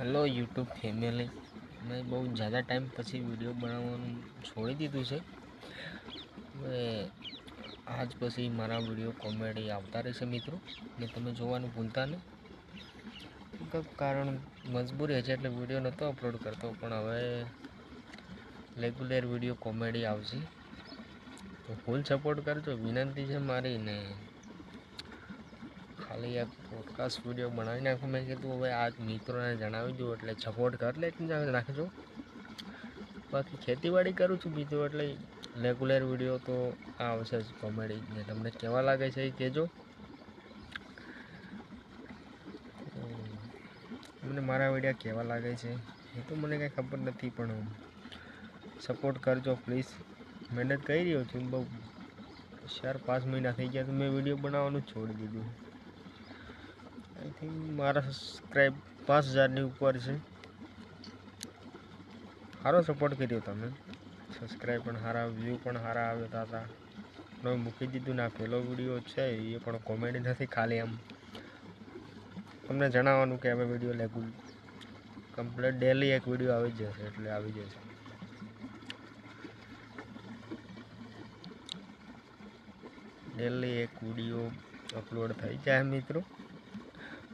Hello YouTube family મેં બહુ ઝ્યાદા time પછી વીડિયો બનાવવાનું છોડી દીધું છે. હવે આજ પછી મારા વીડિયો કોમેડી આવતા રહેશે મિત્રો. ને તમે જોવાનું ભૂલતા નહીં. કારણ મજબૂરી હશે એટલે વીડિયો નહોતો અપલોડ કરતો. પણ હવે રેગ્યુલર વીડિયો કોમેડી આવશે. તો ફૂલ સપોર્ટ કરજો. વિનંતી છે મારી ને ખાલી એક પોડકાસ્ટ વીડિયો બનાવી નાખું મેં કીધું, હવે આ મિત્રોને જણાવી દઉં, એટલે સપોર્ટ કર લે નાખજો બાકી ખેતીવાડી કરું છું બીજું, એટલે રેગ્યુલર વીડિયો તો આવશે જ કોમેડી ને તમને કેવા લાગે છે એ કહેજો. મને મારા વીડિયો કેવા લાગે છે એ તો મને કાંઈ ખબર નથી, પણ સપોર્ટ કરજો પ્લીઝ મહેનત કરી રહ્યો છું, બહુ. ચાર પાંચ મહિના થઈ ગયા તો મેં વીડિયો બનાવવાનું છોડી દીધું. આઈ થિંક મારા સબસ્ક્રાઈબ પાંચ હજારની ઉપર છે. સારો સપોર્ટ કર્યો તમે. સબસ્ક્રાઈબ પણ સારા વ્યૂ પણ સારા આવ્યા હતા. પણ મૂકી દીધું ને આ પહેલો વીડિયો છે, એ પણ કોમેડી નથી ખાલી એમ. તમને જણાવવાનું કે હવે વીડિયો લેગુલ કમ્પ્લીટ ડેલી એક વીડિયો આવી જશે, એટલે આવી જશે. ડેલી એક વીડિયો અપલોડ થઈ જાય મિત્રો.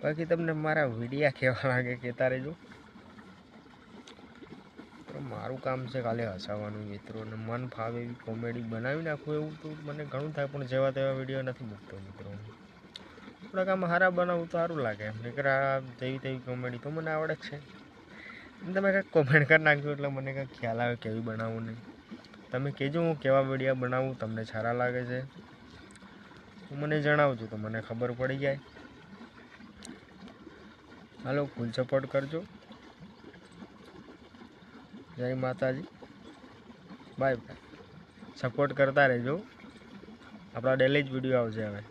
બાકી તમને મારા વિડીયા કેવા લાગે કહેતા રહેજો મારું કામ છે ખાલી હસાવવાનું મિત્રો, અને મન ફાવે એવી કોમેડી બનાવી નાખું એવું તો મને ઘણું થાય, પણ જેવા તેવા વીડિયો નથી મૂકતો મિત્રો. થોડાક આમ સારા બનાવું તો સારું લાગે નકર આ જેવી તેવી કોમેડી તો મને આવડે જ છે. તમે કંઈક કોમેન્ટ કરી નાખજો એટલે મને કંઈક ખ્યાલ આવે કેવી બનાવવું નહીં તમે કહેજો હું કેવા વિડીયા બનાવું, તમને સારા લાગે છે. મને જણાવજો તો મને ખબર પડી જાય. હાલો ફૂલ સપોર્ટ કરજો. જય માતાજી. બાય સપોર્ટ કરતા રહેજો. આપણા ડેલી જ વીડિયો આવશે હવે.